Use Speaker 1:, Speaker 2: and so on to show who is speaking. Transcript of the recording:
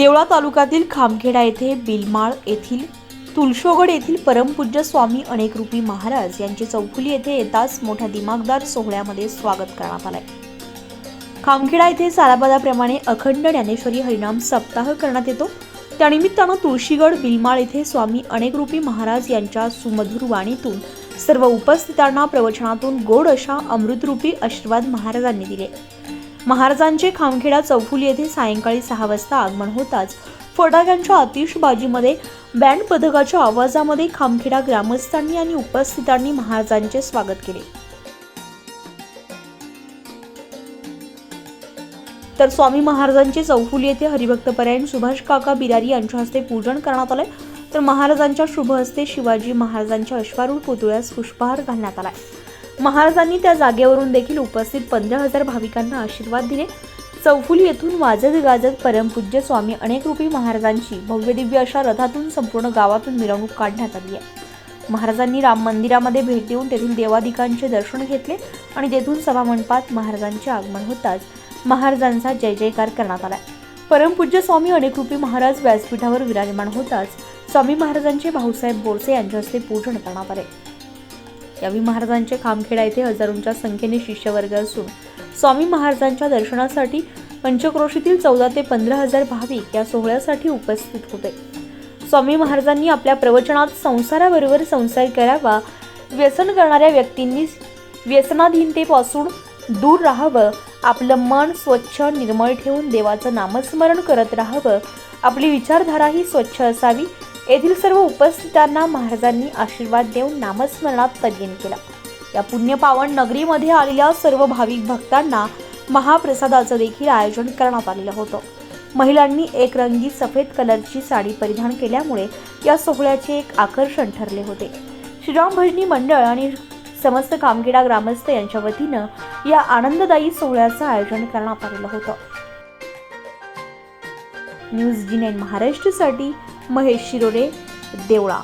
Speaker 1: देवळा तालुक्यातील खामखेडा येथे बिलमाळ येथील तुळशोगड येथील परमपूज्य स्वामी अनेकरूपी महाराज यांचे चौफुली येथे येताच मोठ्या दिमागदार सोहळ्यामध्ये स्वागत करण्यात आलंय. खामखेडा येथे सालाबादाप्रमाणे अखंड ज्ञानेश्वरी हरिनाम सप्ताह करण्यात येतो. त्यानिमित्तानं तुळशीगड बिलमाळ येथे स्वामी अनेकरूपी महाराज यांच्या सुमधुर वाणीतून सर्व उपस्थितांना प्रवचनातून गोड अशा अमृतरूपी आशीर्वाद महाराजांनी दिले. महाराजांचे खामखेडा चौफुली येथे सायंकाळी सहा वाजता आगमन होताच फटाक्यांच्या आतिषबाजीमध्ये बँड पथकाच्या आवाजामध्ये खामखेडा ग्रामस्थांनी आणि उपस्थितांनी महाराजांचे स्वागत केले. तर स्वामी महाराजांचे चौफुली येथे हरिभक्तपरायण सुभाष काका बिरारी यांच्या हस्ते पूजन करण्यात आलंय. तर महाराजांच्या शुभ हस्ते शिवाजी महाराजांच्या अश्वारूढ पुतळ्यास पुष्पहार घालण्यात आलाय. महाराजांनी त्या जागेवरून देखील उपस्थित पंधरा हजार भाविकांना आशीर्वाद दिले. चौफुली येथून वाजत गाजत परमपूज्य स्वामी अनेक रूपी महाराजांची भव्यदिव्य अशा रथातून संपूर्ण गावातून मिरवणूक काढण्यात आली आहे. महाराजांनी राम मंदिरामध्ये भेट देऊन तेथील देवादिकांचे दर्शन घेतले आणि तेथून सभामंडपात महाराजांचे आगमन होताच महाराजांचा जय जयकार करण्यात आला. परमपूज्य स्वामी अनेकरूपी महाराज व्यासपीठावर विराजमान होताच स्वामी महाराजांचे भाऊसाहेब बोरसे यांच्या हस्ते पूजन करण्यात आले. यावेळी महाराजांचे खामखेडा येथे हजारोंच्या संख्येने शिष्यवर्ग असून स्वामी महाराजांच्या दर्शनासाठी पंचक्रोशीतील चौदा ते पंधरा हजार भाविक या सोहळ्यासाठी उपस्थित होते. स्वामी महाराजांनी आपल्या प्रवचनात संसाराबरोबर संसार करावा व्यसन करणाऱ्या व्यक्तींनी व्यसनाधीनतेपासून दूर राहावं आपलं मन स्वच्छ निर्मळ ठेवून देवाचं नामस्मरण करत राहावं आपली विचारधाराही स्वच्छ असावी येथील सर्व उपस्थितांना महाराजांनी आशीर्वाद देऊन नामस्मरणात तल्लीन केला. या पुण्यपावन नगरीमध्ये आलेल्या सर्व भाविक भक्तांना महाप्रसादाचं देखील आयोजन करण्यात आलेलं होतं. महिलांनी एक रंगी सफेद कलरची साडी परिधान केल्यामुळे या सोहळ्याचे एक आकर्षण ठरले होते. श्रीराम भजनी मंडळ आणि समस्त कामगिडा ग्रामस्थ यांच्या वतीनं या आनंददायी सोहळ्याचं आयोजन करण्यात आलेलं होतं. न्यूज जी नाईन महाराष्ट्रसाठी महेश शिरोडे देवळा.